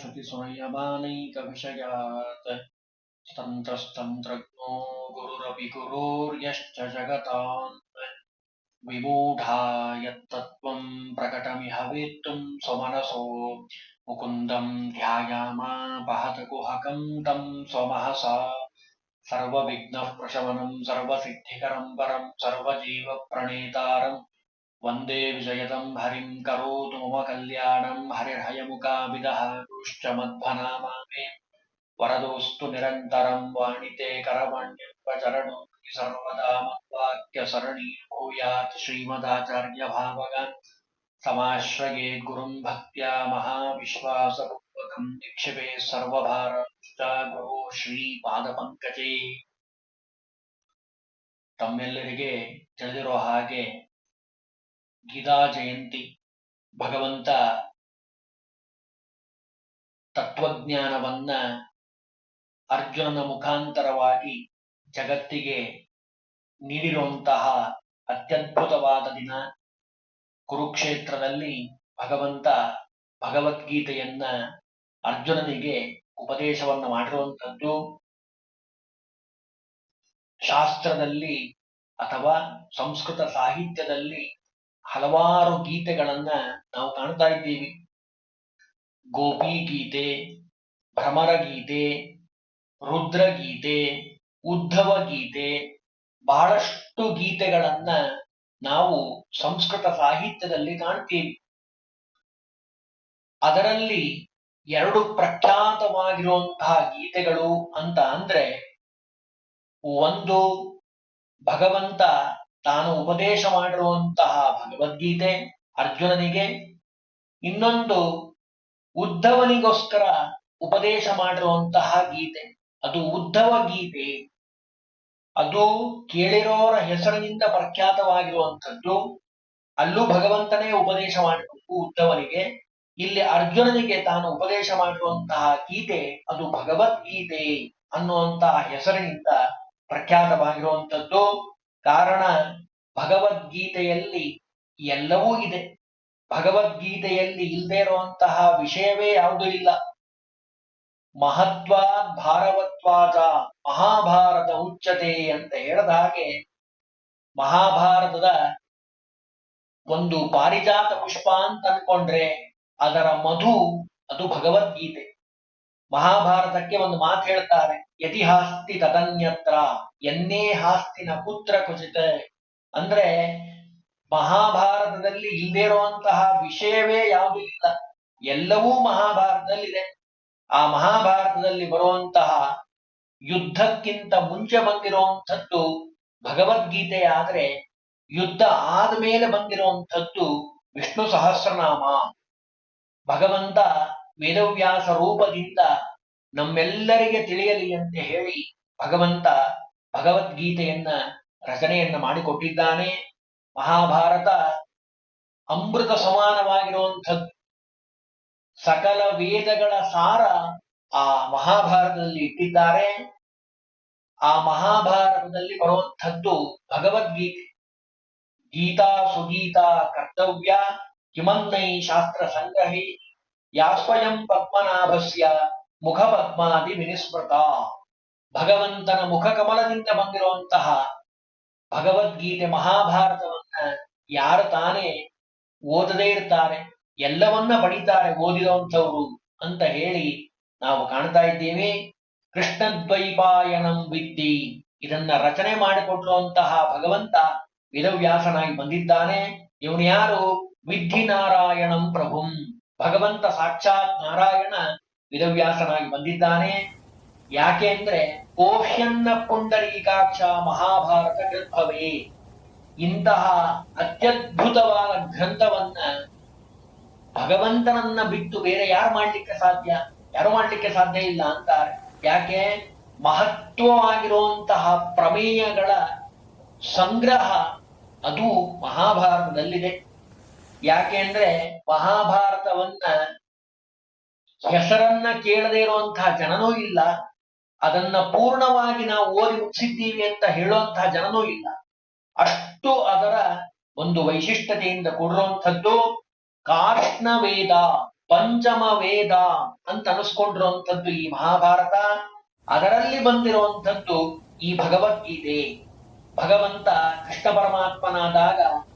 श्रुतिसंयमानैकविषयात् तन्त्रस्तन्त्रज्ञो गुरुरपि गुरोर्यश्च जगताम् विमूढा यत्तत्त्वम् प्रकटमिह वेत्तुम् स्वमनसो मुकुन्दम् ध्यायामापहतकुहकम् तम् स्वमहसा सर्वविघ्नः प्रशमनम् सर्वसिद्धिकरम् परम् सर्वजीवप्रणेतारम् वन्दे विजयदम् हरिम् करोतु मम कल्याणम् हरिर्हयमुकाभिदः दुश्च मध्वनामा मे वरदोऽस्तु निरन्तरम् वाणिते करवाण्यल्पचरणो सर्वदा मद्वाक्यसरणी भूयात् श्रीमदाचार्यभावगान् समाश्रये गुरुम् भक्त्या महाविश्वासपूर्वकम् निक्षिपे सर्वभारश्च गुरो ಶ್ರೀಪಾದಪಂಕಜೇ ತಮ್ಮೆಲ್ಲರಿಗೆ ತಿಳಿದಿರೋ ಹಾಗೆ ಗೀತಾ ಜಯಂತಿ, ಭಗವಂತ ತತ್ವಜ್ಞಾನವನ್ನ ಅರ್ಜುನನ ಮುಖಾಂತರವಾಗಿ ಜಗತ್ತಿಗೆ ನೀಡಿರುವಂತಹ ಅತ್ಯದ್ಭುತವಾದ ದಿನ. ಕುರುಕ್ಷೇತ್ರದಲ್ಲಿ ಭಗವಂತ ಭಗವದ್ಗೀತೆಯನ್ನ ಅರ್ಜುನನಿಗೆ ಉಪದೇಶವನ್ನು ಮಾಡಿರುವಂತದ್ದು ಶಾಸ್ತ್ರದಲ್ಲಿ ಅಥವಾ ಸಂಸ್ಕೃತ ಸಾಹಿತ್ಯದಲ್ಲಿ ಹಲವಾರು ಗೀತೆಗಳನ್ನ ನಾವು ಕಾಣ್ತಾ ಇದ್ದೀವಿ. ಗೋಪಿ ಗೀತೆ ಭ್ರಮರ ಗೀತೆ ರುದ್ರ ಗೀತೆ ಉದ್ಧವ ಗೀತೆ ಬಹಳಷ್ಟು ಗೀತೆಗಳನ್ನ ನಾವು ಸಂಸ್ಕೃತ ಸಾಹಿತ್ಯದಲ್ಲಿ ಕಾಣ್ತೀವಿ. ಅದರಲ್ಲಿ ಎರಡು ಪ್ರಖ್ಯಾತವಾಗಿರುವಂತಹ ಗೀತೆಗಳು ಅಂತ ಅಂದ್ರೆ, ಒಂದು ಭಗವಂತ ತಾನು ಉಪದೇಶ ಮಾಡಿರುವಂತಹ ಭಗವದ್ಗೀತೆ ಅರ್ಜುನನಿಗೆ ಇನ್ನೊಂದು ಉದ್ಧವನಿಗೋಸ್ಕರ ಉಪದೇಶ ಮಾಡಿರುವಂತಹ ಗೀತೆ. ಅದು ಉದ್ಧವ ಗೀತೆ. ಅದು ಕೇಳಿರೋರ ಹೆಸರಿನಿಂದ ಪ್ರಖ್ಯಾತವಾಗಿರುವಂಥದ್ದು. ಅಲ್ಲೂ ಭಗವಂತನೇ ಉಪದೇಶ ಮಾಡಿರುವುದು ಉದ್ಧವನಿಗೆ. ಇಲ್ಲಿ ಅರ್ಜುನನಿಗೆ ತಾನು ಉಪದೇಶ ಮಾಡಿರುವಂತಹ ಗೀತೆ ಅದು ಭಗವದ್ಗೀತೆ ಅನ್ನುವಂತಹ ಹೆಸರಿನಿಂದ ಪ್ರಖ್ಯಾತವಾಗಿರುವಂಥದ್ದು. ಕಾರಣ ಭಗವದ್ಗೀತೆಯಲ್ಲಿ ಎಲ್ಲವೂ ಇದೆ. ಭಗವದ್ಗೀತೆಯಲ್ಲಿ ಇಲ್ಲದೆ ಇರುವಂತಹ ವಿಷಯವೇ ಯಾವುದೂ ಇಲ್ಲ. ಮಹತ್ವ ಭಾರವತ್ವಾದ ಮಹಾಭಾರತ ಉಚ್ಚತೆ ಅಂತ ಹೇಳದ ಹಾಗೆ ಮಹಾಭಾರತದ ಒಂದು ಪಾರಿಜಾತ ಪುಷ್ಪ ಅಂತ ಅನ್ಕೊಂಡ್ರೆ ಅದರ ಮಧು ಅದು ಭಗವದ್ಗೀತೆ. ಮಹಾಭಾರತಕ್ಕೆ ಒಂದು ಮಾತು ಹೇಳ್ತಾರೆ ಯತಿಹಾಸ್ತಿ ತದನ್ಯತ್ರ, ಎನ್ನೇ ಹಾಸ್ತಿನ ಪುತ್ರ ಕುಚಿತ. ಅಂದ್ರೆ ಮಹಾಭಾರತದಲ್ಲಿ ಇಲ್ಲದೇ ಇರುವಂತಹ ವಿಷಯವೇ ಯಾವುದೂ ಇಲ್ಲ. ಎಲ್ಲವೂ ಮಹಾಭಾರತದಲ್ಲಿದೆ. ಆ ಮಹಾಭಾರತದಲ್ಲಿ ಬರುವಂತಹ ಯುದ್ಧಕ್ಕಿಂತ ಮುಂಚೆ ಬಂದಿರುವಂಥದ್ದು ಭಗವದ್ಗೀತೆ. ಆದ್ರೆ ಯುದ್ಧ ಆದ್ಮೇಲೆ ಬಂದಿರುವಂಥದ್ದು ವಿಷ್ಣು ಸಹಸ್ರನಾಮ. ಭಗವಂತ ವೇದವ್ಯಾಸ ರೂಪದಿಂದ ನಮ್ಮೆಲ್ಲರಿಗೆ ತಿಳಿಯಲಿ ಅಂತ ಹೇಳಿ ಭಗವಂತ ಭಗವದ್ಗೀತೆಯನ್ನ ರಚನೆಯನ್ನ ಮಾಡಿಕೊಟ್ಟಿದ್ದಾನೆ. ಮಹಾಭಾರತ ಅಮೃತ ಸಮಾನವಾಗಿರುವಂಥದ್ದು. ಸಕಲ ವೇದಗಳ ಸಾರ ಆ ಮಹಾಭಾರತದಲ್ಲಿ ಇಟ್ಟಿದ್ದಾರೆ. ಆ ಮಹಾಭಾರತದಲ್ಲಿ ಬರುವಂಥದ್ದು ಭಗವದ್ಗೀತೆ. ಗೀತಾ ಸುಗೀತಾ ಕರ್ತವ್ಯ ಕಿಮನ್ನೈ ಶಾಸ್ತ್ರ ಸಂಗ್ರಹಿ ಯಾ ಸ್ವಯಂ ಪದ್ಮನಾಭಸ್ಯ ಮುಖ ಪದ್ಮಾದಿ ವಿನಿಸ್ಮೃತ. ಭಗವಂತನ ಮುಖ ಕಮಲದಿಂದ ಬಂದಿರುವಂತಹ ಭಗವದ್ಗೀತೆ ಮಹಾಭಾರತವನ್ನ ಯಾರು ತಾನೇ ಓದದೇ ಇರ್ತಾರೆ, ಎಲ್ಲವನ್ನ ಪಡಿತಾರೆ ಓದಿರುವಂಥವ್ರು ಅಂತ ಹೇಳಿ ನಾವು ಕಾಣ್ತಾ ಇದ್ದೇವೆ. ಕೃಷ್ಣದ್ವೈಪಾಯನಂ ವಿದ್ಯಿ. ಇದನ್ನ ರಚನೆ ಮಾಡಿಕೊಟ್ಟಿರುವಂತಹ ಭಗವಂತ ವೇದವ್ಯಾಸನಾಗಿ ಬಂದಿದ್ದಾನೆ. ಇವನು ಯಾರು? ವಿದ್ಧಿ ನಾರಾಯಣಂ ಪ್ರಭುಂ. ಭಗವಂತ ಸಾಕ್ಷಾತ್ ನಾರಾಯಣ ವಿದವ್ಯಾಸನಾಗಿ ಬಂದಿದ್ದಾನೆ. ಯಾಕೆ ಅಂದ್ರೆ ಕೋಶ್ಯನ್ನ ಪುಂಡರೀಕಾಕ್ಷ ಮಹಾಭಾರತ ಗ್ರಂಥವೇ. ಇಂತಹ ಅತ್ಯದ್ಭುತವಾದ ಗ್ರಂಥವನ್ನ ಭಗವಂತನನ್ನ ಬಿಟ್ಟು ಬೇರೆ ಯಾರು ಮಾಡ್ಲಿಕ್ಕೆ ಸಾಧ್ಯ? ಯಾರು ಮಾಡ್ಲಿಕ್ಕೆ ಸಾಧ್ಯ ಇಲ್ಲ ಅಂತಾರೆ. ಯಾಕೆ? ಮಹತ್ವವಾಗಿರುವಂತಹ ಪ್ರಮೇಯಗಳ ಸಂಗ್ರಹ ಅದು ಮಹಾಭಾರತದಲ್ಲಿದೆ. ಯಾಕೆ ಅಂದ್ರೆ ಮಹಾಭಾರತವನ್ನ ಹೆಸರನ್ನ ಕೇಳದೇ ಇರುವಂತಹ ಜನನೂ ಇಲ್ಲ. ಅದನ್ನ ಪೂರ್ಣವಾಗಿ ನಾವು ಓದಿ ಮುಗಿಸಿದ್ದೀವಿ ಅಂತ ಹೇಳುವಂತಹ ಜನನೂ ಇಲ್ಲ. ಅಷ್ಟು ಅದರ ಒಂದು ವೈಶಿಷ್ಟ್ಯತೆಯಿಂದ ಕೂಡಿರುವಂಥದ್ದು ಕಾರ್ಷ್ಣ ವೇದ, ಪಂಚಮ ವೇದ ಅಂತ ಅನಿಸ್ಕೊಂಡಿರುವಂಥದ್ದು ಈ ಮಹಾಭಾರತ. ಅದರಲ್ಲಿ ಬಂದಿರುವಂಥದ್ದು ಈ ಭಗವದ್ಗೀತೆ. ಭಗವಂತ ಕೃಷ್ಣ ಪರಮಾತ್ಮನಾದಾಗ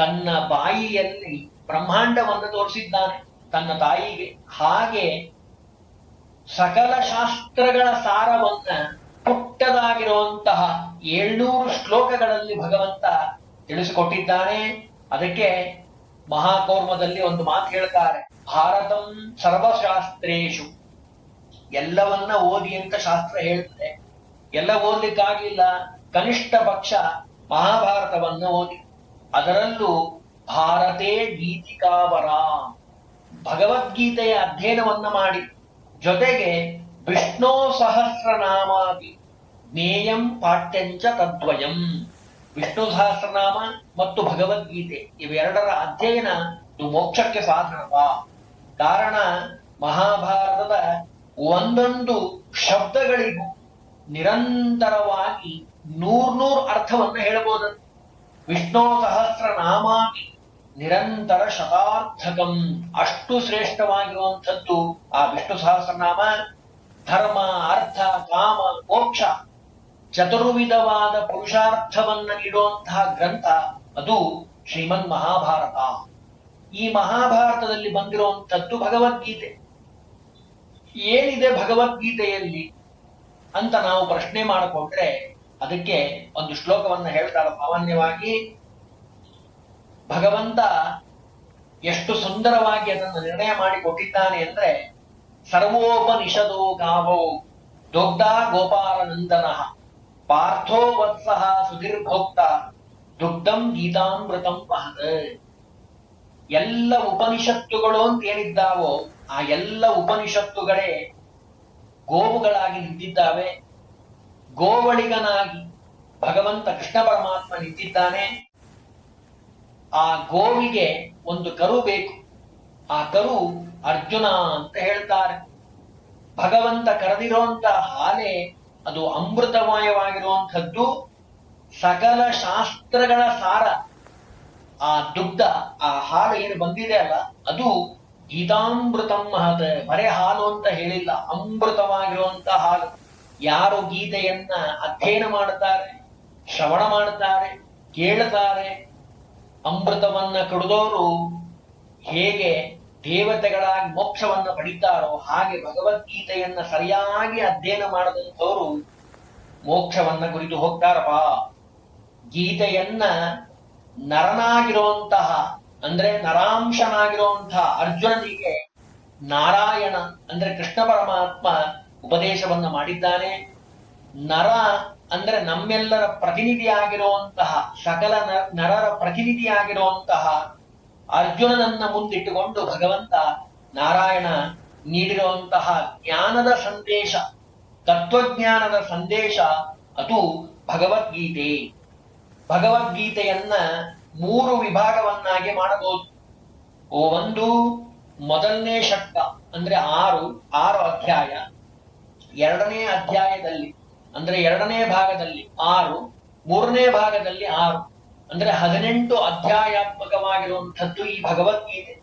ತನ್ನ ಬಾಯಿಯಲ್ಲಿ ಬ್ರಹ್ಮಾಂಡವನ್ನು ತೋರಿಸಿದ್ದಾನೆ. ತನ್ನ ತಾಯಿಗೆ. ಹಾಗೆ ಸಕಲ ಶಾಸ್ತ್ರಗಳ ಸಾರವನ್ನ ಪುಟ್ಟದಾಗಿರುವಂತಹ ಏಳ್ನೂರು ಶ್ಲೋಕಗಳಲ್ಲಿ ಭಗವಂತ ತಿಳಿಸಿಕೊಟ್ಟಿದ್ದಾನೆ. ಅದಕ್ಕೆ ಮಹಾಕೌರ್ಮದಲ್ಲಿ ಒಂದು ಮಾತು ಹೇಳ್ತಾರೆ. ಭಾರತಂ ಸರ್ವಶಾಸ್ತ್ರೇಶು. ಎಲ್ಲವನ್ನ ಓದಿ ಅಂತ ಶಾಸ್ತ್ರ ಹೇಳ್ತದೆ. ಎಲ್ಲ ಓದ್ಲಿಕ್ಕಾಗ್ಲಿಲ್ಲ. ಕನಿಷ್ಠ ಪಕ್ಷ ಮಹಾಭಾರತವನ್ನ ಓದಿ. ಅದರಲ್ಲೂ ಭಾರತೇ ಗೀತಿಕಾವರ. ಭಗವದ್ಗೀತೆಯ ಅಧ್ಯಯನವನ್ನ ಮಾಡಿ. ಜೊತೆಗೆ ವಿಷ್ಣು ಸಹಸ್ರನಾಮಾದಿ ಜ್ಞೇಯಂ ಪಾಠ್ಯಂಚ ತದ್ವಯಂ. ವಿಷ್ಣು ಸಹಸ್ರನಾಮ ಮತ್ತು ಭಗವದ್ಗೀತೆ ಇವೆರಡರ ಅಧ್ಯಯನ ಇದು ಮೋಕ್ಷಕ್ಕೆ ಸಾಧನವ. ಕಾರಣ ಮಹಾಭಾರತದ ಒಂದೊಂದು ಶಬ್ದಗಳಿಗೂ ನಿರಂತರವಾಗಿ ನೂರ್ನೂರ್ ಅರ್ಥವನ್ನ ಹೇಳಬಹುದಂತೆ ವಿಷ್ಣು ಸಹಸ್ರ ನಾಮಾನಿ ನಿರಂತರ ಶತಾರ್ಥಕಂ. ಅಷ್ಟು ಶ್ರೇಷ್ಠವಾಗಿರುವಂಥದ್ದು ಆ ವಿಷ್ಣು ಸಹಸ್ರನಾಮ. ಧರ್ಮ, ಅರ್ಥ, ಕಾಮ, ಮೋಕ್ಷ, ಚತುರ್ವಿಧವಾದ ಪುರುಷಾರ್ಥವನ್ನ ನೀಡುವಂತಹ ಗ್ರಂಥ ಅದು ಶ್ರೀಮನ್ ಮಹಾಭಾರತ. ಈ ಮಹಾಭಾರತದಲ್ಲಿ ಬಂದಿರುವಂಥದ್ದು ಭಗವದ್ಗೀತೆ. ಏನಿದೆ ಭಗವದ್ಗೀತೆಯಲ್ಲಿ ಅಂತ ನಾವು ಪ್ರಶ್ನೆ ಮಾಡಿಕೊಂಡ್ರೆ ಅದಕ್ಕೆ ಒಂದು ಶ್ಲೋಕವನ್ನು ಹೇಳ್ತಾರೆ. ಸಾಮಾನ್ಯವಾಗಿ ಭಗವಂತ ಎಷ್ಟು ಸುಂದರವಾಗಿ ಅದನ್ನು ನಿರ್ಣಯ ಮಾಡಿ ಕೊಟ್ಟಿದ್ದಾನೆ ಅಂದ್ರೆ ಸರ್ವೋಪನಿಷದೋ ಗಾವೋ ದೊಡ್ಡ ಗೋಪಾಲನಂದನ ಪಾರ್ಥೋ ವತ್ಸಃ ಸುಧೀರ್ಭೋಕ್ತ ದುಗ್ಧಂ ಗೀತಾಮೃತಂ ಮಹದ ಎಲ್ಲ ಉಪನಿಷತ್ತುಗಳು ಅಂತ ಏನಿದ್ದಾವೋ ಆ ಎಲ್ಲ ಉಪನಿಷತ್ತುಗಳೇ ಗೋವುಗಳಾಗಿ ನಿಂತಿದ್ದಾವೆ. ಗೋವಳಿಗನಾಗಿ ಭಗವಂತ ಕೃಷ್ಣ ಪರಮಾತ್ಮ ನಿಂತಿದ್ದಾನೆ. ಆ ಗೋವಿಗೆ ಒಂದು ಕರು ಬೇಕು. ಆ ಕರು ಅರ್ಜುನ ಅಂತ ಹೇಳ್ತಾರೆ. ಭಗವಂತ ಕರೆದಿರುವಂತ ಹಾಲೆ ಅದು ಅಮೃತಮಯವಾಗಿರುವಂಥದ್ದು. ಸಕಲ ಶಾಸ್ತ್ರಗಳ ಸಾರ. ಆ ದುಗ್ಧ, ಆ ಹಾಲು ಏನು ಬಂದಿದೆ ಅಲ್ಲ, ಅದು ಗೀತಾಮೃತಂ ಮರೆ ಹಾಲು ಅಂತ ಹೇಳಿಲ್ಲ, ಅಮೃತವಾಗಿರುವಂತ ಹಾಲು. ಯಾರು ಗೀತೆಯನ್ನ ಅಧ್ಯಯನ ಮಾಡುತ್ತಾರೆ, ಶ್ರವಣ ಮಾಡುತ್ತಾರೆ, ಕೇಳುತ್ತಾರೆ, ಅಮೃತವನ್ನ ಕುಡಿದವರು ಹೇಗೆ ದೇವತೆಗಳಾಗಿ ಮೋಕ್ಷವನ್ನ ಪಡಿತಾರೋ ಹಾಗೆ ಭಗವದ್ಗೀತೆಯನ್ನ ಸರಿಯಾಗಿ ಅಧ್ಯಯನ ಮಾಡದಂಥವರು ಮೋಕ್ಷವನ್ನ ಕುರಿತು ಹೋಗ್ತಾರಪ್ಪ. ಗೀತೆಯನ್ನ ನರನಾಗಿರುವಂತಹ, ಅಂದ್ರೆ ನರಾಂಶನಾಗಿರುವಂತಹ ಅರ್ಜುನನಿಗೆ ನಾರಾಯಣ, ಅಂದ್ರೆ ಕೃಷ್ಣ ಪರಮಾತ್ಮ ಉಪದೇಶವನ್ನ ಮಾಡಿದ್ದಾನೆ. ನರ ಅಂದ್ರೆ ನಮ್ಮೆಲ್ಲರ ಪ್ರತಿನಿಧಿಯಾಗಿರುವಂತಹ, ಸಕಲ ನರರ ಪ್ರತಿನಿಧಿಯಾಗಿರುವಂತಹ ಅರ್ಜುನನನ್ನ ಮುಂದಿಟ್ಟುಕೊಂಡು ಭಗವಂತ ನಾರಾಯಣ ನೀಡಿರುವಂತಹ ಜ್ಞಾನದ ಸಂದೇಶ, ತತ್ವಜ್ಞಾನದ ಸಂದೇಶ ಅದು ಭಗವದ್ಗೀತೆ. ಭಗವದ್ಗೀತೆಯನ್ನ ಮೂರು ವಿಭಾಗವನ್ನಾಗಿ ಮಾಡಬಹುದು. ಓ ಒಂದು ಮೊದಲನೇ ಶಕ್ತ ಅಂದ್ರೆ ಆರು ಆರು ಅಧ್ಯಾಯ. ಎರಡನೇ ಅಧ್ಯಾಯದಲ್ಲಿ, ಅಂದ್ರೆ ಎರಡನೇ ಭಾಗದಲ್ಲಿ ಆರು, ಮೂರನೇ ಭಾಗದಲ್ಲಿ ಆರು, ಅಂದ್ರೆ ಹದಿನೆಂಟು ಅಧ್ಯಾಯಾತ್ಮಕವಾಗಿರುವಂಥದ್ದು ಈ ಭಗವದ್ಗೀತೆ.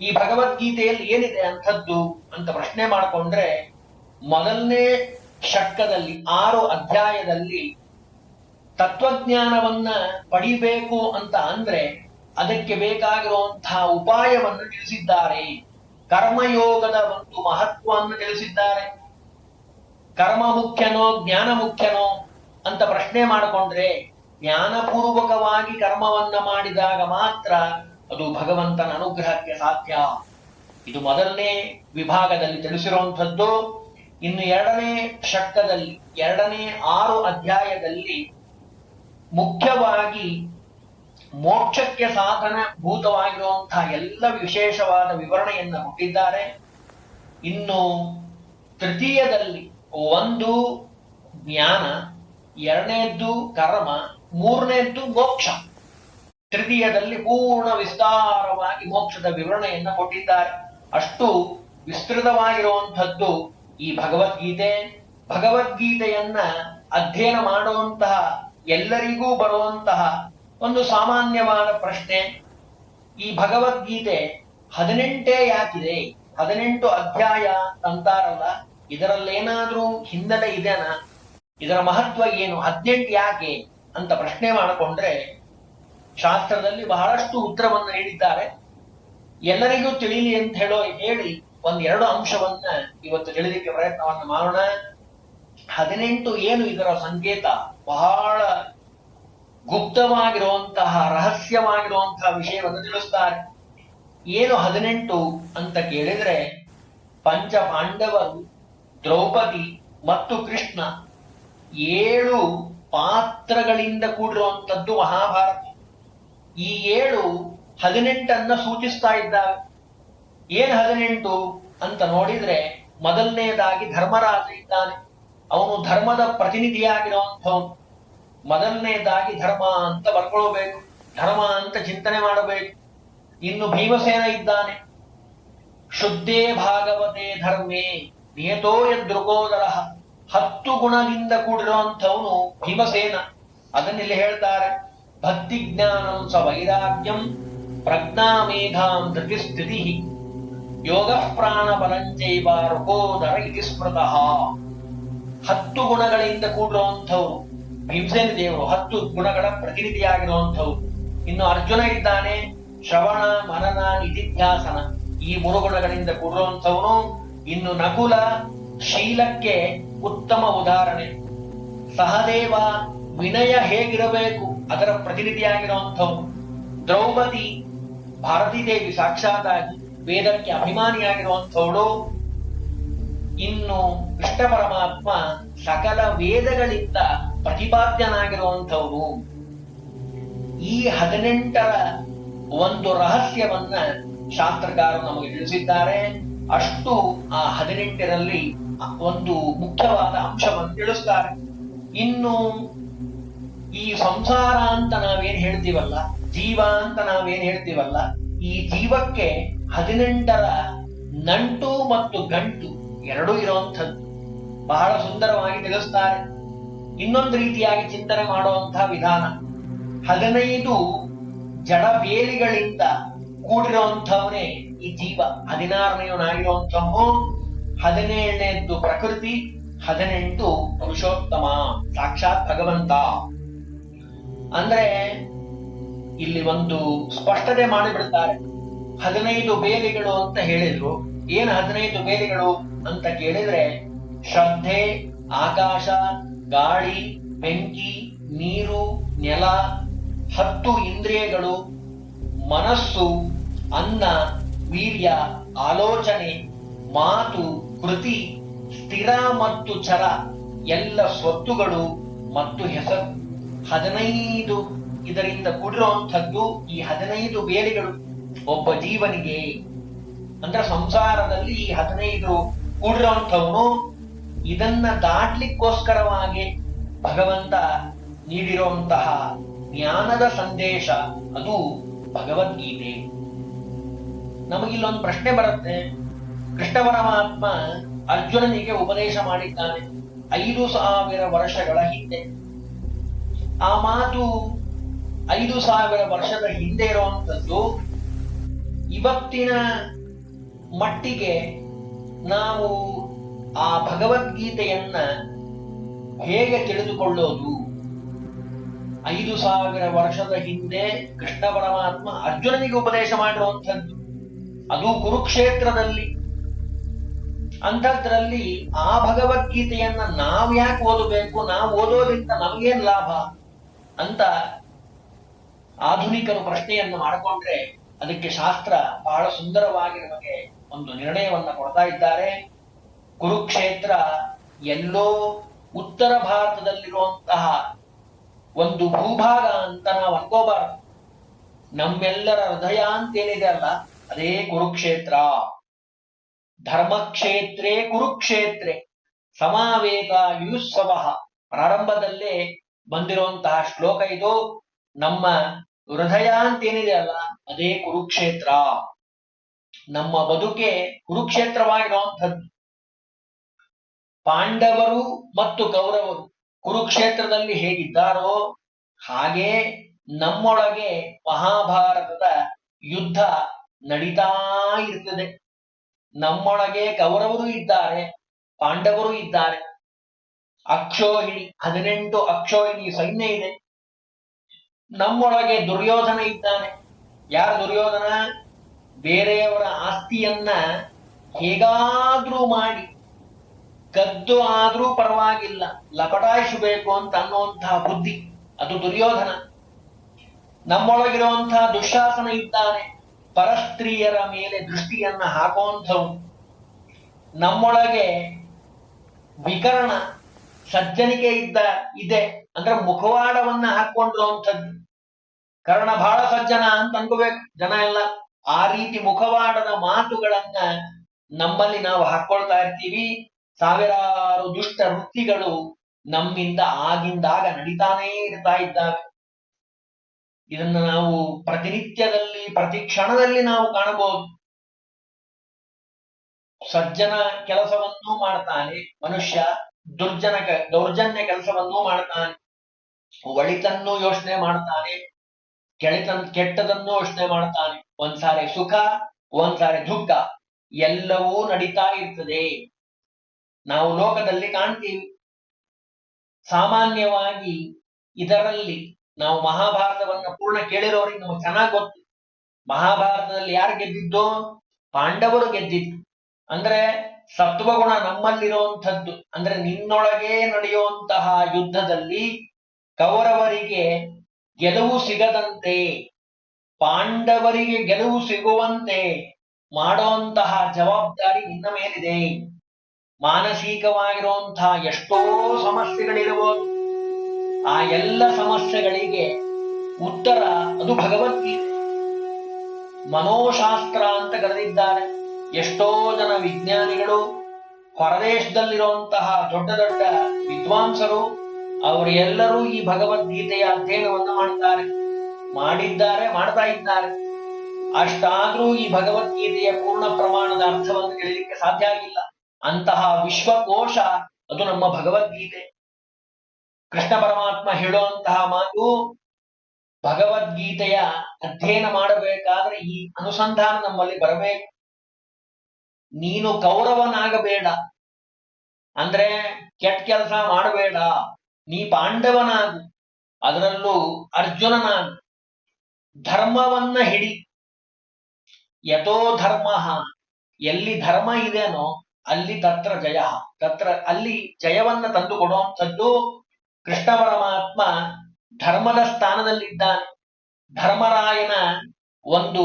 ಈ ಭಗವದ್ಗೀತೆಯಲ್ಲಿ ಏನಿದೆ ಅಂಥದ್ದು ಅಂತ ಪ್ರಶ್ನೆ ಮಾಡಿಕೊಂಡ್ರೆ, ಮೊದಲನೇ ಷಟ್ಕದಲ್ಲಿ, ಆರು ಅಧ್ಯಾಯದಲ್ಲಿ ತತ್ವಜ್ಞಾನವನ್ನ ಪಡಿಬೇಕು ಅಂತ ಅಂದ್ರೆ ಅದಕ್ಕೆ ಬೇಕಾಗಿರುವಂತಹ ಉಪಾಯವನ್ನು ತಿಳಿಸಿದ್ದಾರೆ. ಕರ್ಮಯೋಗದ ಒಂದು ಮಹತ್ವವನ್ನು ತಿಳಿಸಿದ್ದಾರೆ. ಕರ್ಮ ಮುಖ್ಯನೋ ಜ್ಞಾನ ಮುಖ್ಯನೋ ಅಂತ ಪ್ರಶ್ನೆ ಮಾಡಿಕೊಂಡ್ರೆ ಜ್ಞಾನಪೂರ್ವಕವಾಗಿ ಕರ್ಮವನ್ನ ಮಾಡಿದಾಗ ಮಾತ್ರ ಅದು ಭಗವಂತನ ಅನುಗ್ರಹಕ್ಕೆ ಸಾಧ್ಯ. ಇದು ಮೊದಲನೇ ವಿಭಾಗದಲ್ಲಿ ತಿಳಿಸಿರುವಂಥದ್ದು. ಇನ್ನು ಎರಡನೇ ಶಕ್ತದಲ್ಲಿ ಎರಡನೇ ಆರು ಅಧ್ಯಾಯದಲ್ಲಿ ಮುಖ್ಯವಾಗಿ ಮೋಕ್ಷಕ್ಕೆ ಸಾಧನ ಭೂತವಾಗಿರುವಂತಹ ಎಲ್ಲ ವಿಶೇಷವಾದ ವಿವರಣೆಯನ್ನು ಕೊಟ್ಟಿದ್ದಾರೆ. ಇನ್ನು ತೃತೀಯದಲ್ಲಿ ಒಂದು ಜ್ಞಾನ, ಎರಡನೇದ್ದು ಕರ್ಮ, ಮೂರನೇದ್ದು ಮೋಕ್ಷ. ತೃತೀಯದಲ್ಲಿ ಪೂರ್ಣ ವಿಸ್ತಾರವಾಗಿ ಮೋಕ್ಷದ ವಿವರಣೆಯನ್ನ ಕೊಟ್ಟಿದ್ದಾರೆ. ಅಷ್ಟು ವಿಸ್ತೃತವಾಗಿರುವಂಥದ್ದು ಈ ಭಗವದ್ಗೀತೆ. ಭಗವದ್ಗೀತೆಯನ್ನ ಅಧ್ಯಯನ ಮಾಡುವಂತಹ ಎಲ್ಲರಿಗೂ ಬರುವಂತಹ ಒಂದು ಸಾಮಾನ್ಯವಾದ ಪ್ರಶ್ನೆ. ಈ ಭಗವದ್ಗೀತೆ ಹದಿನೆಂಟೇ ಯಾಕಿದೆ? ಹದಿನೆಂಟು ಅಧ್ಯಾಯ ಅಂತಾರಲ್ಲ? ಇದರಲ್ಲೇನಾದ್ರೂ ಹಿನ್ನೆಲೆ ಇದೆನಾ ಇದರ ಮಹತ್ವ ಏನು? ಹದಿನೆಂಟು ಯಾಕೆ ಅಂತ ಪ್ರಶ್ನೆ ಮಾಡಿಕೊಂಡ್ರೆ ಶಾಸ್ತ್ರದಲ್ಲಿ ಬಹಳಷ್ಟು ಉತ್ತರವನ್ನು ನೀಡಿದ್ದಾರೆ. ಎಲ್ಲರಿಗೂ ತಿಳಿಲಿ ಅಂತ ಹೇಳೋ ಹೇಳಿ ಒಂದೆರಡು ಅಂಶವನ್ನ ಇವತ್ತು ತಿಳಿಲಿಕ್ಕೆ ಪ್ರಯತ್ನವನ್ನು ಮಾಡೋಣ. ಹದಿನೆಂಟು ಏನು ಇದರ ಸಂಕೇತ? ಬಹಳ ಗುಪ್ತವಾಗಿರುವಂತಹ, ರಹಸ್ಯವಾಗಿರುವಂತಹ ವಿಷಯವನ್ನು ತಿಳಿಸ್ತಾರೆ. ಏನು ಹದಿನೆಂಟು ಅಂತ ಕೇಳಿದ್ರೆ ಪಂಚ ಪಾಂಡವರು ದ್ರೌಪದಿ ಮತ್ತು ಕೃಷ್ಣ ಏಳು ಪಾತ್ರಗಳಿಂದ ಕೂಡಿರುವಂತದ್ದು ಮಹಾಭಾರತ. ಈ ಏಳು ಹದಿನೆಂಟನ್ನ ಸೂಚಿಸ್ತಾ ಇದ್ದಾವೆ. ಏನ್ ಹದಿನೆಂಟು ಅಂತ ನೋಡಿದ್ರೆ ಮೊದಲನೇದಾಗಿ ಧರ್ಮರಾಜ ಇದ್ದಾನೆ. ಅವನು ಧರ್ಮದ ಪ್ರತಿನಿಧಿಯಾಗಿರುವಂಥವನು. ಮೊದಲನೇದಾಗಿ ಧರ್ಮ ಅಂತ ಬರ್ಕೊಳ್ಬೇಕು, ಧರ್ಮ ಅಂತ ಚಿಂತನೆ ಮಾಡಬೇಕು. ಇನ್ನು ಭೀಮಸೇನ ಇದ್ದಾನೆ. ಶುದ್ಧೇ ಭಾಗವತೆ ಧರ್ಮೇ. ನಿಯತೋ ಎಂದೃಕೋದರ ಹತ್ತು ಗುಣದಿಂದ ಕೂಡಿರುವಂಥವನು ಭೀಮಸೇನ. ಅದನ್ನಿಲ್ಲಿ ಹೇಳ್ತಾರೆ? ಭಕ್ತಿ ಜ್ಞಾನಂ ಸ ವೈರಾಗ್ಯಂ ಪ್ರಜ್ಞಾ ಮೇಧಾಂ ಧೃತಿ ಸ್ಥಿತಿ. ಯೋಗ ಪ್ರಾಣ ಬಲಂಜೈವ ರುಕೋದರ ಇತಿ ಸ್ಮೃತಃ. ಹತ್ತು ಗುಣಗಳಿಂದ ಕೂಡಿರುವಂಥವ್ರು ಭೀಮಸೇನ ದೇವರು. ಹತ್ತು ಗುಣಗಳ ಪ್ರತಿನಿಧಿಯಾಗಿರುವಂಥವ್ರು ಇನ್ನು ಅರ್ಜುನ ಇದ್ದಾನೆ ಶ್ರವಣ, ಮನನ, ನಿಧಿಧ್ಯಾಸನ. ಈ ಮೂರು ಗುಣಗಳಿಂದ ಕೂಡಿರುವಂಥವನು ಇನ್ನು ನಕುಲ ಶೀಲಕ್ಕೆ ಉತ್ತಮ ಉದಾಹರಣೆ. ಸಹದೇವ ವಿನಯ ಹೇಗಿರಬೇಕು? ಅದರ ಪ್ರತಿನಿಧಿಯಾಗಿರುವಂಥವು ದ್ರೌಪದಿ ಭಾರತೀ ದೇವಿ ಸಾಕ್ಷಾತಾಗಿ ವೇದಕ್ಕೆ ಅಭಿಮಾನಿಯಾಗಿರುವಂಥವಳು. ಇನ್ನು ಕೃಷ್ಣ ಪರಮಾತ್ಮ ಸಕಲ ವೇದಗಳಿಂದ ಪ್ರತಿಪಾದ್ಯನಾಗಿರುವಂಥವನು. ಈ ಹದಿನೆಂಟರ ಒಂದು ರಹಸ್ಯವನ್ನ ಶಾಸ್ತ್ರಕಾರರು ನಮಗೆ ತಿಳಿಸಿದ್ದಾರೆ. ಅಷ್ಟು ಆ ಹದಿನೆಂಟರಲ್ಲಿ ಒಂದು ಮುಖ್ಯವಾದ ಅಂಶವನ್ನು ತಿಳಿಸ್ತಾರೆ. ಇನ್ನು ಈ ಸಂಸಾರ ಅಂತ ನಾವೇನ್ ಹೇಳ್ತೀವಲ್ಲ, ಜೀವ ಅಂತ ನಾವೇನ್ ಹೇಳ್ತೀವಲ್ಲ, ಈ ಜೀವಕ್ಕೆ ಹದಿನೆಂಟರ ನಂಟು ಮತ್ತು ಗಂಟು ಎರಡೂ ಇರುವಂಥದ್ದು. ಬಹಳ ಸುಂದರವಾಗಿ ತಿಳಿಸ್ತಾರೆ. ಇನ್ನೊಂದು ರೀತಿಯಾಗಿ ಚಿಂತನೆ ಮಾಡುವಂತಹ ವಿಧಾನ, ಹದಿನೈದು ಜಡ ಬೇಲಿಗಳಿಂದ ಕೂಡಿರುವಂಥವನೇ ಈ ಜೀವ. ಹದಿನಾರನೆಯವನಾಗಿರುವಂಥವನು ಹದಿನೇಳನೇದ್ದು ಪ್ರಕೃತಿ, ಹದಿನೆಂಟು ಪುರುಷೋತ್ತಮ. ಸಾಕ್ಷಾತ್ ಭಗವಂತ. ಅಂದ್ರೆ ಇಲ್ಲಿ ಒಂದು ಸ್ಪಷ್ಟತೆ ಮಾಡಿಬಿಡ್ತಾರೆ. ಹದಿನೈದು ಬೇಲಿಗಳು ಅಂತ ಹೇಳಿದ್ರು. ಏನ್ ಹದಿನೈದು ಬೇಲಿಗಳು ಅಂತ ಕೇಳಿದ್ರೆ ಶ್ರದ್ಧೆ, ಆಕಾಶ, ಗಾಳಿ, ಬೆಂಕಿ, ನೀರು, ನೆಲ, ಹತ್ತು ಇಂದ್ರಿಯಗಳು ಮನಸ್ಸು, ಅನ್ನ, ವೀರ್ಯ, ಆಲೋಚನೆ, ಮಾತು, ಕೃತಿ, ಸ್ಥಿರ ಮತ್ತು ಚರ ಎಲ್ಲ ಸ್ವತ್ತುಗಳು ಮತ್ತು ಹೆಸರು. ಹದಿನೈದು ಇದರಿಂದ ಕೂಡಿರುವಂಥದ್ದು ಈ ಹದಿನೈದು ಬೇರೆಗಳು ಒಬ್ಬ ಜೀವನಿಗೆ ಅಂದ್ರೆ ಸಂಸಾರದಲ್ಲಿ ಈ ಹದಿನೈದು ಕೂಡಿರುವಂಥವನು ಇದನ್ನ ದಾಟ್ಲಿಕ್ಕೋಸ್ಕರವಾಗಿ ಭಗವಂತ ನೀಡಿರುವಂತಹ ಜ್ಞಾನದ ಸಂದೇಶ ಅದು ಭಗವದ್ಗೀತೆ ನಮಗಿಲ್ಲೊಂದು ಪ್ರಶ್ನೆ ಬರುತ್ತೆ. ಕೃಷ್ಣ ಪರಮಾತ್ಮ ಅರ್ಜುನನಿಗೆ ಉಪದೇಶ ಮಾಡಿದ್ದಾನೆ ಐದು ಸಾವಿರ ವರ್ಷಗಳ ಹಿಂದೆ. ಆ ಮಾತು ಐದು ಸಾವಿರ ವರ್ಷದ ಹಿಂದೆ ಇರುವಂತದ್ದು ಇವತ್ತಿನ ಮಟ್ಟಿಗೆ ನಾವು ಆ ಭಗವದ್ಗೀತೆಯನ್ನ ಹೇಗೆ ತಿಳಿದುಕೊಳ್ಳೋದು? ಐದು ಸಾವಿರ ವರ್ಷದ ಹಿಂದೆ ಕೃಷ್ಣ ಪರಮಾತ್ಮ ಅರ್ಜುನನಿಗೆ ಉಪದೇಶ ಮಾಡಿರುವಂಥದ್ದು. ಅದು ಕುರುಕ್ಷೇತ್ರದಲ್ಲಿ. ಅಂಥದ್ರಲ್ಲಿ ಆ ಭಗವದ್ಗೀತೆಯನ್ನ ನಾವ್ ಯಾಕೆ ಓದಬೇಕು? ನಾವು ಓದೋದ್ರಿಂದ ನಮಗೇನ್ ಲಾಭ? ಅಂತ ಆಧುನಿಕರು ಪ್ರಶ್ನೆಯನ್ನು ಮಾಡಿಕೊಂಡ್ರೆ ಅದಕ್ಕೆ ಶಾಸ್ತ್ರ ಬಹಳ ಸುಂದರವಾಗಿ ನಮಗೆ ಒಂದು ನಿರ್ಣಯವನ್ನ ಕೊಡ್ತಾ ಇದ್ದಾರೆ. ಕುರುಕ್ಷೇತ್ರ ಎಲ್ಲೋ ಉತ್ತರ ಭಾರತದಲ್ಲಿರುವಂತಹ ಒಂದು ಭೂಭಾಗ ಅಂತ ನಾವು ಅನ್ಕೋಬಾರದು. ನಮ್ಮೆಲ್ಲರ ಹೃದಯ ಅಂತೇನಿದೆ ಅಲ್ಲ, ಅದೇ ಕುರುಕ್ಷೇತ್ರ. ಧರ್ಮಕ್ಷೇತ್ರೇ ಕುರುಕ್ಷೇತ್ರೇ. ಸಮಾವೇತ ಯುಸ್ಸವ. ಪ್ರಾರಂಭದಲ್ಲೇ ಬಂದಿರುವಂತಹ ಶ್ಲೋಕ ಇದು. ನಮ್ಮ ಹೃದಯ ಅಂತೇನಿದೆ ಅಲ್ಲ, ಅದೇ ಕುರುಕ್ಷೇತ್ರ. ನಮ್ಮ ಬದುಕೆ ಕುರುಕ್ಷೇತ್ರವಾಗಿರುವಂಥದ್ದು. ಪಾಂಡವರು ಮತ್ತು ಕೌರವರು ಕುರುಕ್ಷೇತ್ರದಲ್ಲಿ ಹೇಗಿದ್ದಾರೋ ಹಾಗೆ ನಮ್ಮೊಳಗೆ ಮಹಾಭಾರತದ ಯುದ್ಧ ನಡೀತಾ ಇರ್ತದೆ. ನಮ್ಮೊಳಗೆ ಕೌರವರು ಇದ್ದಾರೆ, ಪಾಂಡವರು ಇದ್ದಾರೆ. ಅಕ್ಷೋಹಿಣಿ, ಹದಿನೆಂಟು ಅಕ್ಷೋಹಿಣಿ ಸೈನ್ಯ ಇದೆ. ನಮ್ಮೊಳಗೆ ದುರ್ಯೋಧನ ಇದ್ದಾನೆ. ಯಾರು ದುರ್ಯೋಧನ? ಬೇರೆಯವರ ಆಸ್ತಿಯನ್ನ ಹೇಗಾದ್ರೂ ಮಾಡಿ ಕದ್ದು ಆದರೂ ಪರವಾಗಿಲ್ಲ. ಲಪಟಾಯಿಸಬೇಕು ಅಂತ ಅನ್ನುವಂತಹ ಬುದ್ಧಿ. ಅದು ದುರ್ಯೋಧನ. ನಮ್ಮೊಳಗಿರುವಂತಹ ದುಶಾಸನ ಇದ್ದಾನೆ. ಪರಸ್ತ್ರೀಯರ ಮೇಲೆ ದೃಷ್ಟಿಯನ್ನ ಹಾಕುವಂಥವು ನಮ್ಮೊಳಗೆ ವಿಕರಣ, ಸಜ್ಜನಿಕೆ ಇದ್ದ ಇದೆ. ಅಂದ್ರೆ ಮುಖವಾಡವನ್ನ ಹಾಕೊಂಡಿರುವಂಥದ್ದು ಕರ್ಣ ಬಹಳ ಸಜ್ಜನ ಅಂತ ಅನ್ಕೋಬೇಕು ಜನ ಎಲ್ಲ. ಆ ರೀತಿ ಮುಖವಾಡದ ಮಾತುಗಳನ್ನ ನಮ್ಮಲ್ಲಿ ನಾವು ಹಾಕೊಳ್ತಾ ಇರ್ತೀವಿ. ಸಾವಿರಾರು ದುಷ್ಟ ವೃತ್ತಿಗಳು ನಮ್ಮಿಂದ ಆಗಿಂದಾಗ ನಡೀತಾನೇ ಇರ್ತಾ ಇದ್ದಾವೆ ಇದನ್ನು ನಾವು ಪ್ರತಿನಿತ್ಯದಲ್ಲಿ, ಪ್ರತಿ ಕ್ಷಣದಲ್ಲಿ ನಾವು ಕಾಣಬಹುದು. ಸಜ್ಜನ ಕೆಲಸವನ್ನು ಮಾಡ್ತಾನೆ, ಮನುಷ್ಯ ದುರ್ಜನ ದೌರ್ಜನ್ಯ ಕೆಲಸವನ್ನು ಮಾಡ್ತಾನೆ, ಒಳಿತನ್ನು ಯೋಚನೆ ಮಾಡ್ತಾನೆ, ಕೆಳಿತನ್, ಕೆಟ್ಟದನ್ನು ಯೋಚನೆ ಮಾಡ್ತಾನೆ. ಒಂದ್ಸಾರಿ ಸುಖ, ಒಂದ್ಸಾರಿ ದುಃಖ, ಎಲ್ಲವೂ ನಡೀತಾ ಇರ್ತದೆ. ನಾವು ಲೋಕದಲ್ಲಿ ಕಾಣ್ತೀವಿ ಸಾಮಾನ್ಯವಾಗಿ ಇದರಲ್ಲಿ ನಾವು ಮಹಾಭಾರತವನ್ನು ಪೂರ್ಣ ಕೇಳಿರೋರಿಗೆ ನಮಗೆ ಚೆನ್ನಾಗಿ ಗೊತ್ತು. ಮಹಾಭಾರತದಲ್ಲಿ ಯಾರು ಗೆದ್ದಿದ್ದು? ಪಾಂಡವರು ಗೆದ್ದಿದ್ದು. ಅಂದ್ರೆ ಸತ್ವಗುಣ ನಮ್ಮಲ್ಲಿರುವಂಥದ್ದು. ಅಂದ್ರೆ ನಿನ್ನೊಳಗೆ ನಡೆಯುವಂತಹ ಯುದ್ಧದಲ್ಲಿ ಕೌರವರಿಗೆ ಗೆಲುವು ಸಿಗದಂತೆ, ಪಾಂಡವರಿಗೆ ಗೆಲುವು ಸಿಗುವಂತೆ ಮಾಡುವಂತಹ ಜವಾಬ್ದಾರಿ ನಿನ್ನ ಮೇಲಿದೆ. ಮಾನಸಿಕವಾಗಿರುವಂತಹ ಎಷ್ಟೋ ಸಮಸ್ಯೆಗಳಿರಬಹುದು ಆ ಎಲ್ಲ ಸಮಸ್ಯೆಗಳಿಗೆ ಉತ್ತರ ಅದು ಭಗವದ್ಗೀತೆ. ಮನೋಶಾಸ್ತ್ರ ಅಂತ ಕರೆದಿದ್ದಾರೆ. ಎಷ್ಟೋ ಜನ ವಿಜ್ಞಾನಿಗಳು ಹೊರದೇಶದಲ್ಲಿರುವಂತಹ ದೊಡ್ಡ ದೊಡ್ಡ ವಿದ್ವಾಂಸರು ಅವರೆಲ್ಲರೂ ಈ ಭಗವದ್ಗೀತೆಯ ಅಧ್ಯಯನವನ್ನು ಮಾಡ್ತಾರೆ, ಮಾಡಿದ್ದಾರೆ, ಮಾಡ್ತಾ ಇದ್ದಾರೆ. ಅಷ್ಟಾದ್ರೂ ಈ ಭಗವದ್ಗೀತೆಯ ಪೂರ್ಣ ಪ್ರಮಾಣದ ಅರ್ಥವನ್ನು ತಿಳಿಲಿಕ್ಕೆ ಸಾಧ್ಯ ಆಗಿಲ್ಲ. ಅಂತಹ ವಿಶ್ವಕೋಶ, ಅದು ನಮ್ಮ ಭಗವದ್ಗೀತೆ. ಕೃಷ್ಣ ಪರಮಾತ್ಮ ಹೇಳುವಂತಹ ಮಾತು ಭಗವದ್ಗೀತೆಯ ಅಧ್ಯಯನ ಮಾಡಬೇಕಾದ್ರೆ ಈ ಅನುಸಂಧಾನ ನಮ್ಮಲ್ಲಿ ಬರಬೇಕು. ನೀನು ಕೌರವನಾಗಬೇಡ. ಅಂದ್ರೆ ಕೆಟ್ಟ ಕೆಲಸ ಮಾಡಬೇಡ. ನೀ ಪಾಂಡವನಾಗು. ಅದರಲ್ಲೂ ಅರ್ಜುನನಾಗು. ಧರ್ಮವನ್ನ ಹಿಡಿ. ಯಥೋ ಧರ್ಮ. ಎಲ್ಲಿ ಧರ್ಮ ಇದೆನೋ ಅಲ್ಲಿ ತತ್ರ ಜಯ. ತತ್ರ ಅಲ್ಲಿ ಜಯವನ್ನ ತಂದು ಕೊಡುವಂಥದ್ದು ಕೃಷ್ಣ ಪರಮಾತ್ಮ ಧರ್ಮದ ಸ್ಥಾನದಲ್ಲಿದ್ದಾನೆ. ಧರ್ಮರಾಯನ ಒಂದು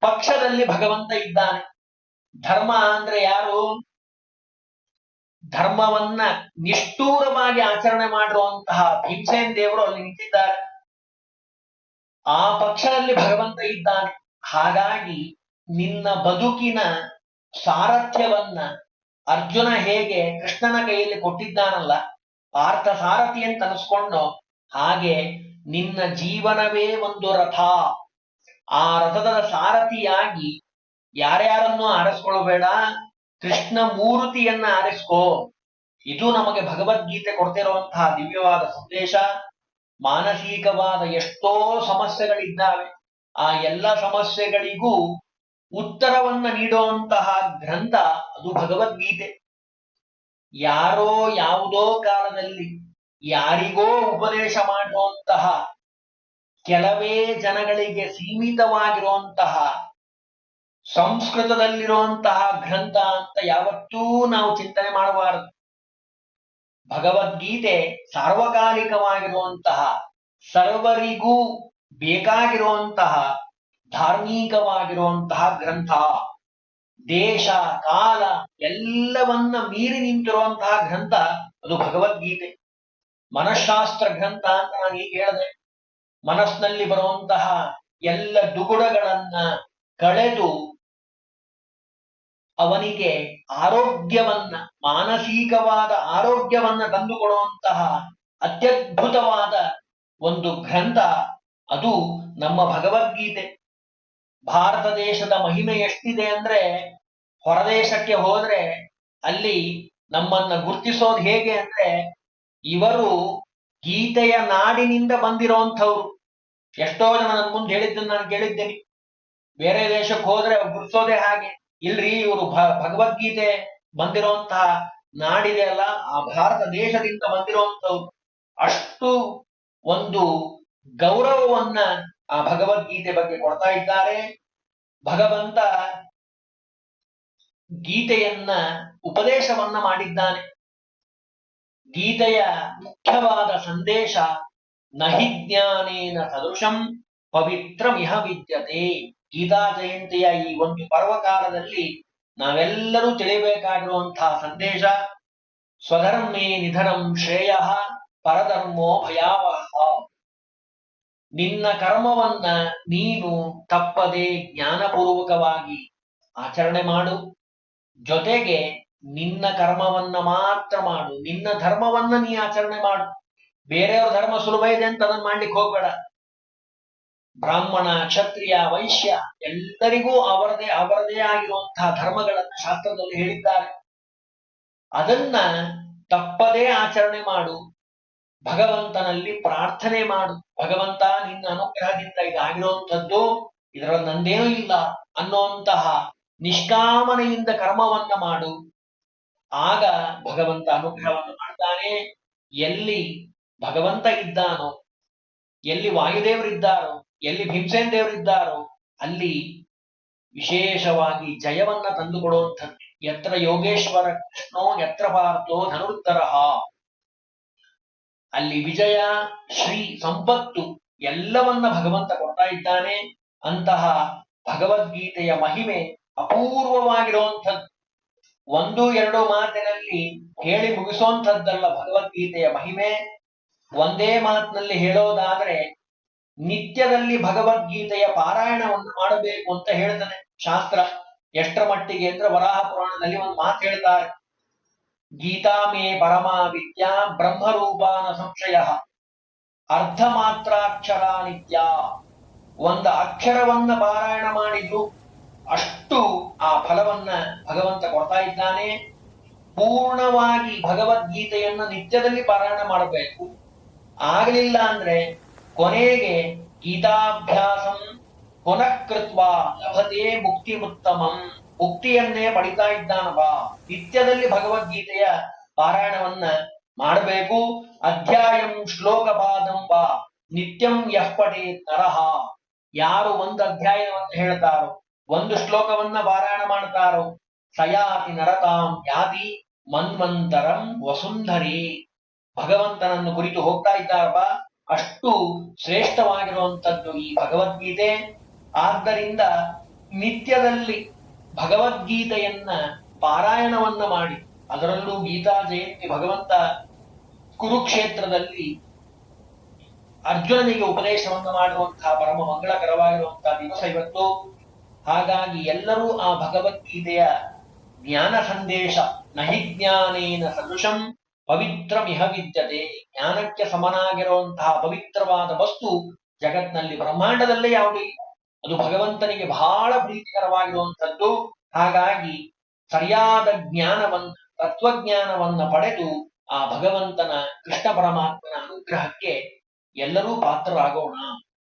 ಪಕ್ಷದಲ್ಲಿ ಭಗವಂತ ಇದ್ದಾನೆ. ಧರ್ಮ ಅಂದ್ರೆ ಯಾರು? ಧರ್ಮವನ್ನ ನಿಷ್ಠೂರವಾಗಿ ಆಚರಣೆ ಮಾಡಿರುವಂತಹ ಭೀಮಸೇನ್ ದೇವರು ಅಲ್ಲಿ ನಿಂತಿದ್ದಾರೆ. ಆ ಪಕ್ಷದಲ್ಲಿ ಭಗವಂತ ಇದ್ದಾನೆ. ಹಾಗಾಗಿ ನಿನ್ನ ಬದುಕಿನ ಸಾರಥ್ಯವನ್ನ ಅರ್ಜುನ ಹೇಗೆ ಕೃಷ್ಣನ ಕೈಯಲ್ಲಿ ಕೊಟ್ಟಿದ್ದಾನಲ್ಲ, ಪಾರ್ಥ ಸಾರಥಿ ಅಂತ ಅನಿಸ್ಕೊಂಡು, ಹಾಗೆ ನಿನ್ನ ಜೀವನವೇ ಒಂದು ರಥ. ಆ ರಥದ ಸಾರಥಿಯಾಗಿ ಯಾರ್ಯಾರನ್ನು ಆರಿಸ್ಕೊಳ್ಬೇಡ, ಕೃಷ್ಣ ಮೂರುತಿಯನ್ನ ಆರಿಸ್ಕೋ. ಇದು ನಮಗೆ ಭಗವದ್ಗೀತೆ ಕೊಡ್ತಿರುವಂತಹ ದಿವ್ಯವಾದ ಸಂದೇಶ. ಮಾನಸಿಕವಾದ ಎಷ್ಟೋ ಸಮಸ್ಯೆಗಳಿದ್ದಾವೆ. ಆ ಎಲ್ಲ ಸಮಸ್ಯೆಗಳಿಗೂ ಉತ್ತರವನ್ನ ನೀಡುವಂತಹ ಗ್ರಂಥ ಅದು ಭಗವದ್ಗೀತೆ. ಯಾರೋ ಯಾವುದೋ ಕಾಲದಲ್ಲಿ ಯಾರಿಗೋ ಉಪದೇಶ ಮಾಡುವಂತಹ ಕೆಲವೇ ಜನಗಳಿಗೆ ಸೀಮಿತವಾಗಿರುವಂತಹ ಸಂಸ್ಕೃತದಲ್ಲಿರುವಂತಹ ಗ್ರಂಥ ಅಂತ ಯಾವತ್ತೂ ನಾವು ಚಿಂತನೆ ಮಾಡಬಾರದು. ಭಗವದ್ಗೀತೆ ಸಾರ್ವಕಾಲಿಕವಾಗಿರುವಂತಹ ಸರ್ವರಿಗೂ ಬೇಕಾಗಿರುವಂತಹ ಧಾರ್ಮಿಕವಾಗಿರುವಂತಹ ಗ್ರಂಥ, ದೇಶ, ಕಾಲ ಎಲ್ಲವನ್ನ ಮೀರಿ ನಿಂತಿರುವಂತಹ ಗ್ರಂಥ ಅದು ಭಗವದ್ಗೀತೆ. ಮನಃಶಾಸ್ತ್ರ ಗ್ರಂಥ ಅಂತ ನಾನು ಈಗ ಹೇಳಿದೆ. ಮನಸ್ಸಿನಲ್ಲಿ ಬರುವಂತಹ ಎಲ್ಲ ದುಗುಡಗಳನ್ನ ಕಳೆದು ಅವನಿಗೆ ಆರೋಗ್ಯವನ್ನ, ಮಾನಸಿಕವಾದ ಆರೋಗ್ಯವನ್ನ ತಂದುಕೊಡುವಂತಹ ಅತ್ಯದ್ಭುತವಾದ ಒಂದು ಗ್ರಂಥ ಅದು ನಮ್ಮ ಭಗವದ್ಗೀತೆ. ಭಾರತ ದೇಶದ ಮಹಿಮೆ ಎಷ್ಟಿದೆ ಅಂದ್ರೆ ಹೊರದೇಶಕ್ಕೆ ಹೋದ್ರೆ ಅಲ್ಲಿ ನಮ್ಮನ್ನ ಗುರುತಿಸೋದು ಹೇಗೆ ಅಂದ್ರೆ ಇವರು ಗೀತೆಯ ನಾಡಿನಿಂದ ಬಂದಿರೋಂಥವ್ರು. ಎಷ್ಟೋ ಜನ ನನ್ ಮುಂದೆ ಹೇಳಿದ್ದನ್ನು ನಾನು ಕೇಳಿದ್ದೇನೆ. ಬೇರೆ ದೇಶಕ್ಕೆ ಹೋದ್ರೆ ಗುರ್ತಿಸೋದೇ ಹಾಗೆ. ಇಲ್ರಿ, ಇವರು ಭಗವದ್ಗೀತೆ ಬಂದಿರುವಂತಹ ನಾಡಿದೆ ಅಲ್ಲ, ಆ ಭಾರತ ದೇಶದಿಂದ ಬಂದಿರೋಂಥವ್ರು. ಅಷ್ಟು ಒಂದು ಗೌರವವನ್ನ ಆ ಭಗವದ್ಗೀತೆ ಬಗ್ಗೆ ಕೊಡ್ತಾ ಇದ್ದಾರೆ. ಭಗವಂತ ಗೀತೆಯನ್ನ ಉಪದೇಶವನ್ನ ಮಾಡಿದ್ದಾನೆ. ಗೀತೆಯ ಮುಖ್ಯವಾದ ಸಂದೇಶ ನಹಿ ಜ್ಞಾನೇನ ಸದೃಶಂ ಪವಿತ್ರಮಿಹ ವಿದ್ಯತೆ. ಗೀತಾ ಜಯಂತಿಯ ಈ ಒಂದು ಪರ್ವಕಾಲದಲ್ಲಿ ನಾವೆಲ್ಲರೂ ತಿಳಿಯಬೇಕಾಗಿರುವಂತಹ ಸಂದೇಶ, ಸ್ವಧರ್ಮೇ ನಿಧನಂ ಶ್ರೇಯ ಪರಧರ್ಮೋ ಭಯಾವಹ. ನಿನ್ನ ಕರ್ಮವನ್ನ ನೀನು ತಪ್ಪದೆ ಜ್ಞಾನಪೂರ್ವಕವಾಗಿ ಆಚರಣೆ ಮಾಡು. ಜೊತೆಗೆ ನಿನ್ನ ಕರ್ಮವನ್ನ ಮಾತ್ರ ಮಾಡು. ನಿನ್ನ ಧರ್ಮವನ್ನ ನೀ ಆಚರಣೆ ಮಾಡು. ಬೇರೆಯವ್ರ ಧರ್ಮ ಸುಲಭ ಇದೆ ಅಂತ ಅದನ್ನ ಮಾಡ್ಲಿಕ್ಕೆ ಹೋಗ್ಬೇಡ. ಬ್ರಾಹ್ಮಣ, ಕ್ಷತ್ರಿಯ, ವೈಶ್ಯ ಎಲ್ಲರಿಗೂ ಅವರದೇ ಅವರದೇ ಆಗಿರುವಂತಹ ಧರ್ಮಗಳನ್ನು ಶಾಸ್ತ್ರದಲ್ಲಿ ಹೇಳಿದ್ದಾರೆ. ಅದನ್ನ ತಪ್ಪದೇ ಆಚರಣೆ ಮಾಡು. ಭಗವಂತನಲ್ಲಿ ಪ್ರಾರ್ಥನೆ ಮಾಡು. ಭಗವಂತ, ನಿನ್ನ ಅನುಗ್ರಹದಿಂದ ಇದಾಗಿರುವಂಥದ್ದು ಇದರ ನಂದೇನೂ ಇಲ್ಲ ಅನ್ನುವಂತಹ ನಿಷ್ಕಾಮನೆಯಿಂದ ಕರ್ಮವನ್ನ ಮಾಡು. ಆಗ ಭಗವಂತ ಅನುಗ್ರಹವನ್ನು ಮಾಡ್ತಾನೆ. ಎಲ್ಲಿ ಭಗವಂತ ಇದ್ದಾನೋ, ಎಲ್ಲಿ ವಾಯುದೇವರಿದ್ದಾರೋ ಎಲ್ಲಿ ಭೀಮಸೇನ್ ದೇವರಿದ್ದಾರೋ ಅಲ್ಲಿ ವಿಶೇಷವಾಗಿ ಜಯವನ್ನ ತಂದುಕೊಡುವಂಥದ್ದು. ಯತ್ರ ಯೋಗೇಶ್ವರ ಕೃಷ್ಣೋ ಯತ್ರ ಪಾರ್ಥೋ ಧನುರ್ಧರಃ. ಅಲ್ಲಿ ವಿಜಯ, ಶ್ರೀ ಸಂಪತ್ತು ಎಲ್ಲವನ್ನ ಭಗವಂತ ಕೊಡ್ತಾ ಇದ್ದಾನೆ. ಅಂತಹ ಭಗವದ್ಗೀತೆಯ ಮಹಿಮೆ ಅಪೂರ್ವವಾಗಿರುವಂಥದ್ದು. ಒಂದು, ಎರಡು ಮಾತಿನಲ್ಲಿ ಹೇಳಿ ಮುಗಿಸುವಂಥದ್ದಲ್ಲ ಭಗವದ್ಗೀತೆಯ ಮಹಿಮೆ. ಒಂದೇ ಮಾತಿನಲ್ಲಿ ಹೇಳೋದಾದ್ರೆ, ನಿತ್ಯದಲ್ಲಿ ಭಗವದ್ಗೀತೆಯ ಪಾರಾಯಣವನ್ನು ಮಾಡಬೇಕು ಅಂತ ಹೇಳ್ತಾನೆ ಶಾಸ್ತ್ರ. ಎಷ್ಟರ ಮಟ್ಟಿಗೆ ಅಂದ್ರೆ ವರಾಹ ಪುರಾಣದಲ್ಲಿ ಒಂದು ಮಾತು ಹೇಳ್ತಾರೆ. ಗೀತಾ ಮೇ ಪರಮಾ ವಿದ್ಯಾ ಬ್ರಹ್ಮರೂಪಾನ ಸಂಶಯ. ಅರ್ಧ ಮಾತ್ರಾಕ್ಷರ ನಿತ್ಯ ಒಂದ ಅಕ್ಷರವನ್ನ ಪಾರಾಯಣ ಮಾಡಿದ್ರು ಅಷ್ಟು ಆ ಫಲವನ್ನ ಭಗವಂತ ಕೊಡ್ತಾ ಇದ್ದಾನೆ. ಪೂರ್ಣವಾಗಿ ಭಗವದ್ಗೀತೆಯನ್ನು ನಿತ್ಯದಲ್ಲಿ ಪಾರಾಯಣ ಮಾಡಬೇಕು. ಆಗಲಿಲ್ಲ ಅಂದ್ರೆ ಕೊನೆಗೆ ಗೀತಾಭ್ಯಾಸಂ ಪುನಃಕೃತ್ವ ಲಭತೆ ಮುಕ್ತಿ ಉತ್ತಮಂ ಮುಕ್ತಿಯನ್ನೇ ಪಡಿತಾ ಇದ್ದಾನವ. ನಿತ್ಯದಲ್ಲಿ ಭಗವದ್ಗೀತೆಯ ಪಾರಾಯಣವನ್ನ ಮಾಡಬೇಕು. ಅಧ್ಯಾಯಂ ಶ್ಲೋಕಪಾದಂಬ ನಿತ್ಯಂ ಯಃ ತರಹ. ಯಾರು ಒಂದು ಅಧ್ಯಾಯವನ್ನು ಹೇಳ್ತಾರೋ, ಒಂದು ಶ್ಲೋಕವನ್ನ ಪಾರಾಯಣ ಮಾಡ್ತಾರೋ, ಸಯಾತಿ ನರತಾಂ ಯಾತಿ ಮನ್ವಂತರಂ ವಸುಂಧರಿ. ಭಗವಂತನನ್ನು ಕುರಿತು ಹೋಗ್ತಾ ಇದ್ದಾರಪ್ಪ. ಅಷ್ಟು ಶ್ರೇಷ್ಠವಾಗಿರುವಂಥದ್ದು ಈ ಭಗವದ್ಗೀತೆ. ಆದ್ದರಿಂದ ನಿತ್ಯದಲ್ಲಿ ಭಗವದ್ಗೀತೆಯನ್ನ ಪಾರಾಯಣವನ್ನ ಮಾಡಿ, ಅದರಲ್ಲೂ ಗೀತಾ ಜಯಂತಿ ಭಗವಂತ ಕುರುಕ್ಷೇತ್ರದಲ್ಲಿ ಅರ್ಜುನನಿಗೆ ಉಪದೇಶವನ್ನು ಮಾಡುವಂತಹ ಪರಮ ಮಂಗಳಕರವಾಗಿರುವಂತಹ ದಿವಸ ಇವತ್ತು. ಹಾಗಾಗಿ ಎಲ್ಲರೂ ಆ ಭಗವದ್ಗೀತೆಯ ಜ್ಞಾನ ಸಂದೇಶ, ನಹಿ ಜ್ಞಾನೇನ ಸದೃಶಂ ಪವಿತ್ರಮಿಹ ವಿದ್ಯತೆ, ಜ್ಞಾನಕ್ಕೆ ಸಮನಾಗಿರುವಂತಹ ಪವಿತ್ರವಾದ ವಸ್ತು ಜಗತ್ನಲ್ಲಿ ಬ್ರಹ್ಮಾಂಡದಲ್ಲೇ ಯಾವುದೇ ಅದು ಭಗವಂತನಿಗೆ ಬಹಳ ಪ್ರೀತಿಕರವಾಗಿರುವಂಥದ್ದು. ಹಾಗಾಗಿ ಸರಿಯಾದ ಜ್ಞಾನವನ್ನ, ತತ್ವಜ್ಞಾನವನ್ನ ಪಡೆದು ಆ ಭಗವಂತನ ಕೃಷ್ಣ ಪರಮಾತ್ಮನ ಅನುಗ್ರಹಕ್ಕೆ ಎಲ್ಲರೂ ಪಾತ್ರರಾಗೋಣ.